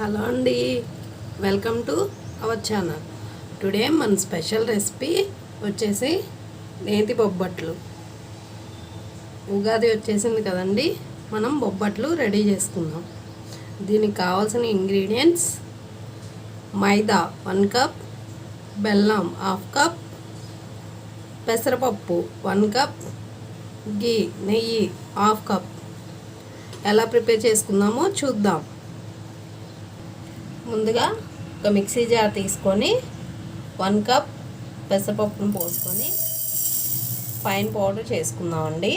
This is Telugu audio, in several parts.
హలో అండి. Welcome to our channel today మన స్పెషల్ రెసిపీ వచ్చేసి నేతి బొబ్బట్లు. ఉగాది వచ్చేసింది కదండి మనం బొబ్బట్లు రెడీ చేసుకుందాం. దీనికి కావాల్సిన ఇంగ్రీడియంట్స్ మైదా వన్ కప్ బెల్లం హాఫ్ కప్ పెసరపప్పు వన్ కప్ గీ నెయ్యి హాఫ్ కప్ ఎలా ప్రిపేర్ చేసుకుందామో చూద్దాం. ముందుగా ఒక మిక్సీ జార్ తీసుకొని వన్ కప్ పెసరపప్పును పోసుకొని ఫైన్ పౌడర్ చేసుకుందామండి.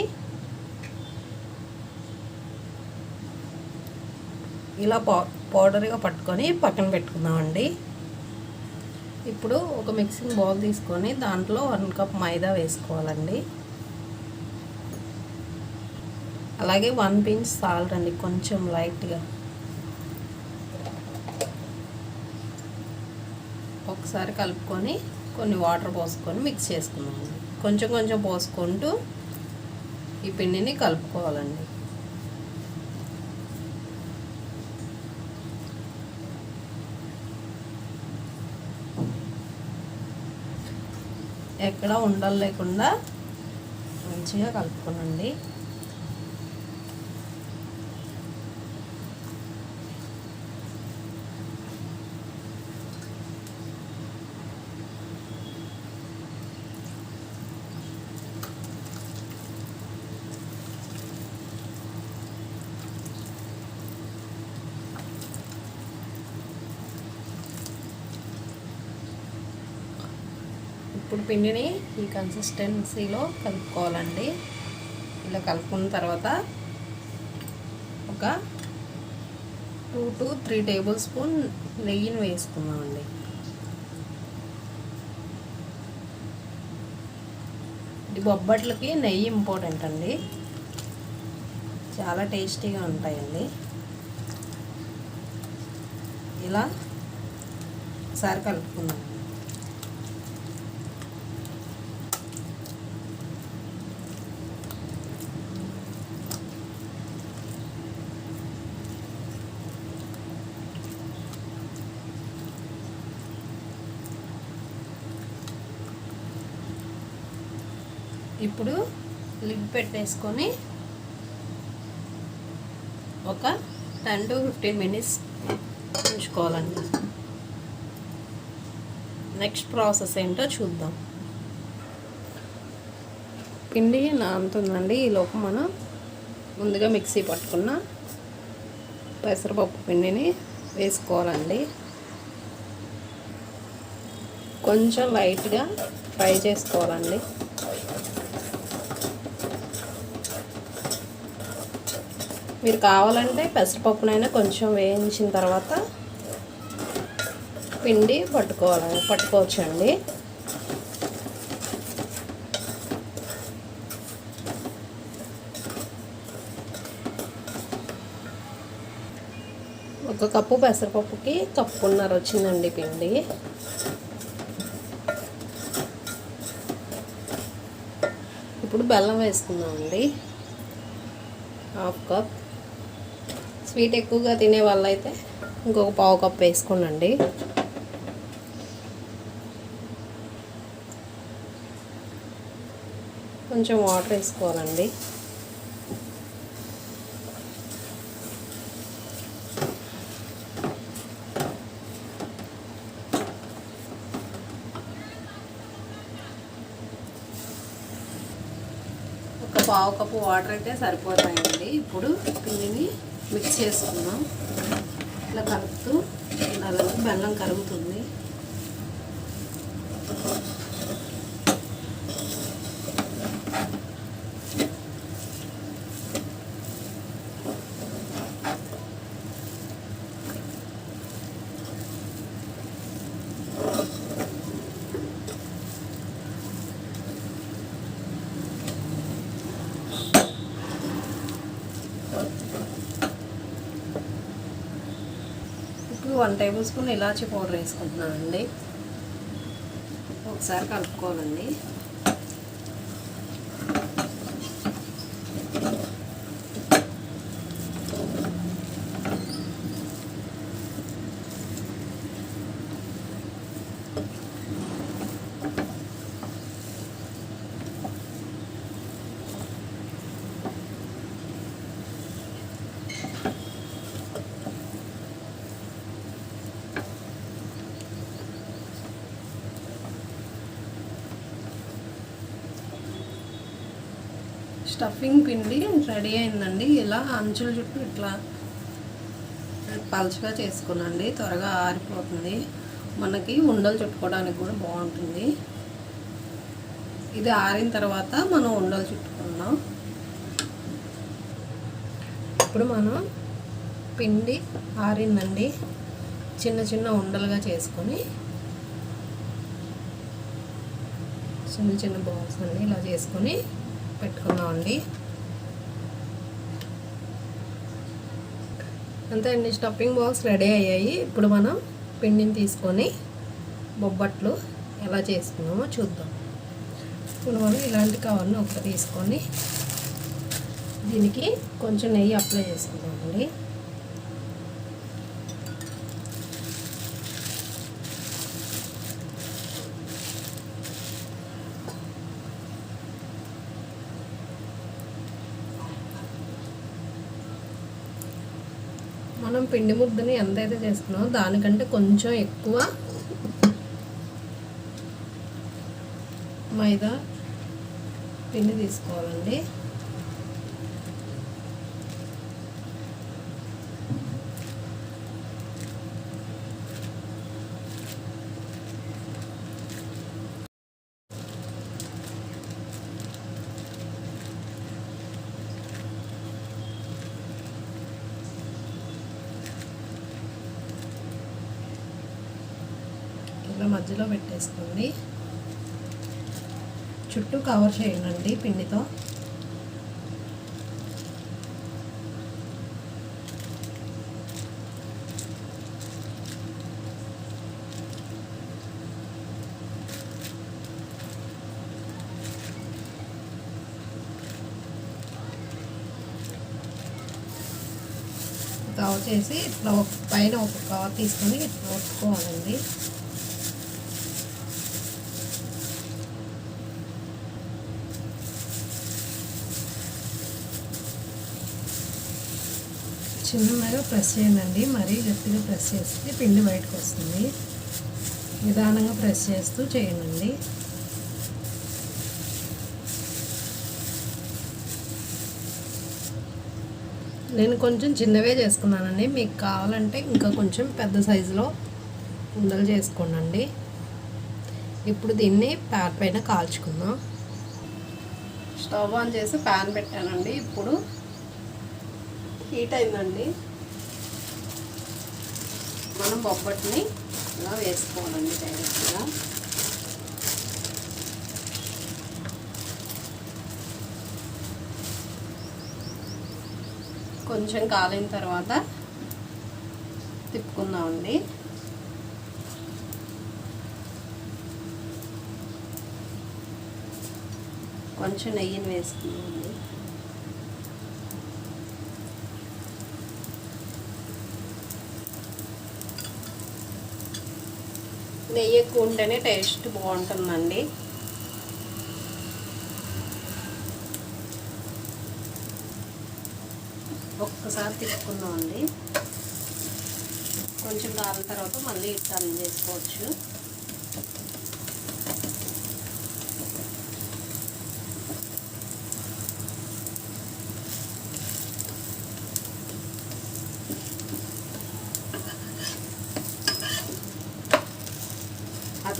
ఇలా పౌ పౌడర్గా పట్టుకొని పక్కన పెట్టుకుందామండి. ఇప్పుడు ఒక మిక్సింగ్ బౌల్ తీసుకొని దాంట్లో వన్ కప్ మైదా వేసుకోవాలండి. అలాగే వన్ పించ్ సాల్ట్ అండి కొంచెం లైట్గా. ఒకసారి కలుపుకొని కొన్ని వాటర్ పోసుకొని మిక్స్ చేసుకున్నాము కొంచెం కొంచెం పోసుకుంటూ ఈ పిండిని కలుపుకోవాలండి. ఎక్కడ ఉండలు లేకుండా మంచిగా కలుపుకోనండి. ఇప్పుడు పిండిని ఈ కన్సిస్టెన్సీలో కలుపుకోవాలండి. ఇలా కలుపుకున్న తర్వాత ఒక two to three tablespoon నెయ్యిని వేసుకుందామండి. ఇది బొబ్బట్లకి నెయ్యి ఇంపార్టెంట్ అండి. చాలా టేస్టీగా ఉంటాయండి. ఇలా ఒకసారి కలుపుకుందాం. ఇప్పుడు లిడ్ పెట్టేసుకొని ఒక టెన్ టు ఫిఫ్టీన్ మినిట్స్ ఉంచుకోవాలండి. నెక్స్ట్ ప్రాసెస్ ఏంటో చూద్దాం. పిండి నానుతుందండి. ఈ మనం ముందుగా మిక్సీ పట్టుకున్న పెసరపప్పు పిండిని వేసుకోవాలండి. కొంచెం లైట్గా ఫ్రై చేసుకోవాలండి. మీరు కావాలంటే పెసరపప్పునైనా కొంచెం వేయించిన తర్వాత పిండి పట్టుకోవాలి పట్టుకోవచ్చండి. ఒక కప్పు పెసరపప్పుకి కప్పున్నర వచ్చిందండి పిండి. ఇప్పుడు బెల్లం వేసుకుందామండి హాఫ్ కప్. స్వీట్ ఎక్కువగా తినే వాళ్ళైతే ఇంకొక పావు కప్పు వేసుకోనండి. కొంచెం వాటర్ వేసుకోవాలండి. ఒక పావు కప్పు వాటర్ అయితే సరిపోతాయండి. ఇప్పుడు పిండిని మిక్స్ చేసుకుందాం ఇట్లా కలుపుతూ ఉండాలి బెల్లం కరుగుతుంది. వన్ టేబుల్ స్పూన్ ఇలాచీ పౌడర్ వేసుకుంటున్నానండి. ఒకసారి కలుపుకోవాలండి. స్టఫింగ్ పిండి రెడీ అయిందండి. ఇలా అంచుల చుట్టూ ఇట్లా పలుచగా చేసుకునండి త్వరగా ఆరిపోతుంది. మనకి ఉండలు చుట్టుకోవడానికి కూడా బాగుంటుంది. ఇది ఆరిన తర్వాత మనం ఉండలు చుట్టుకున్నాం ఇప్పుడు మనం పిండి ఆరిందండి. చిన్న చిన్న ఉండలుగా చేసుకొని చిన్న చిన్న బాల్స్ అండి ఇలా చేసుకొని పెట్టుకుందామండి. అంతే అండి స్టఫింగ్ బాల్స్ రెడీ అయ్యాయి. ఇప్పుడు మనం పిండిని తీసుకొని బొబ్బట్లు ఎలా చేసుకున్నామో చూద్దాం. ఇప్పుడు మనం ఇలాంటి కవర్ని ఒకటి తీసుకొని దీనికి కొంచెం నెయ్యి అప్లై చేసుకుందామండి. మనం పిండి ముద్దని ఎంతైతే చేసుకున్నామో దానికంటే కొంచెం ఎక్కువ మైదా పిండి తీసుకోవాలండి. ఇలా మధ్యలో పెట్టేసుకోండి చుట్టూ కవర్ చేయండి పిండితో. కవర్ చేసి ఇట్లా పైన ఒక కవర్ తీసుకొని ఇట్లా ఒత్తుకోవాలండి. చిన్నగా ప్రెస్ చేయండి మరీ గట్టిగా ప్రెస్ చేస్తే పిండి బయటకు వస్తుంది నిదానంగా ప్రెస్ చేస్తూ చేయండి నేను కొంచెం చిన్నవే చేసుకున్నానండి. మీకు కావాలంటే ఇంకా కొంచెం పెద్ద సైజులో ఉండలు చేసుకోండి ఇప్పుడు దీన్ని ప్యాన్ పైన కాల్చుకుందాం. స్టవ్ ఆన్ చేసి ప్యాన్ పెట్టానండి. ఇప్పుడు హీట్ అయిందండి. మనం బొబ్బట్ని ఇలా వేసుకోవాలండి డైరెక్ట్గా. కొంచెం కాలిన తర్వాత తిప్పుకుందామండి. కొంచెం నెయ్యిని వేసుకుందామండి. నెయ్యి ఎక్కువ ఉంటేనే టేస్ట్ బాగుంటుందండి. ఒక్కసారి తిప్పుకుందామండి. కొంచెం కాలిన తర్వాత మళ్ళీ టర్న్ చేసుకోవచ్చు.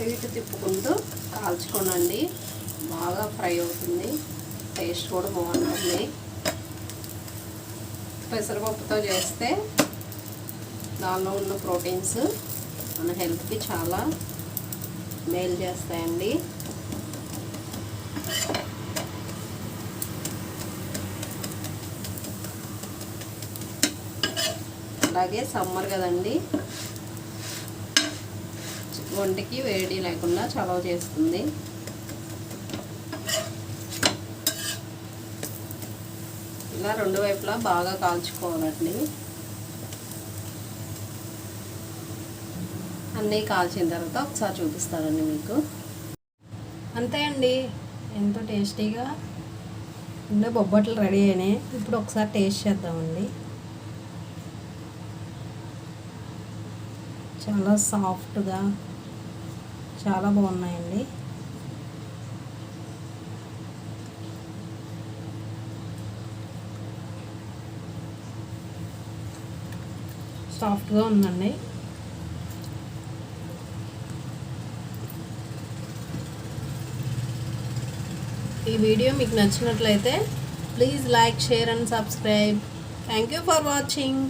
అటు ఇటు తిప్పుకుంటూ కాల్చుకోనండి. బాగా ఫ్రై అవుతుంది. టేస్ట్ కూడా బాగుంటుంది. పెసరపప్పుతో చేస్తే దానిలో ఉన్న ప్రోటీన్స్ మన హెల్త్కి చాలా మేలు చేస్తాయండి. అలాగే సమ్మర్ కదండి. ఒంటికి వేడి లేకుండా చలవ చేస్తుంది. ఇలా రెండు వైపులా బాగా కాల్చుకోవాలండి. అన్నీ కాల్చిన తర్వాత ఒకసారి చూపిస్తానండి మీకు. అంతే అండి. ఎంతో టేస్టీగా ఉండే బొబ్బట్లు రెడీ అయినాయి. ఇప్పుడు ఒకసారి టేస్ట్ చేద్దామండి. చాలా సాఫ్ట్గా చాలా బాగున్నాయండి. సాఫ్ట్గా ఉందండి. ఈ వీడియో మీకు నచ్చినట్లయితే please like share and subscribe. Thank you for watching.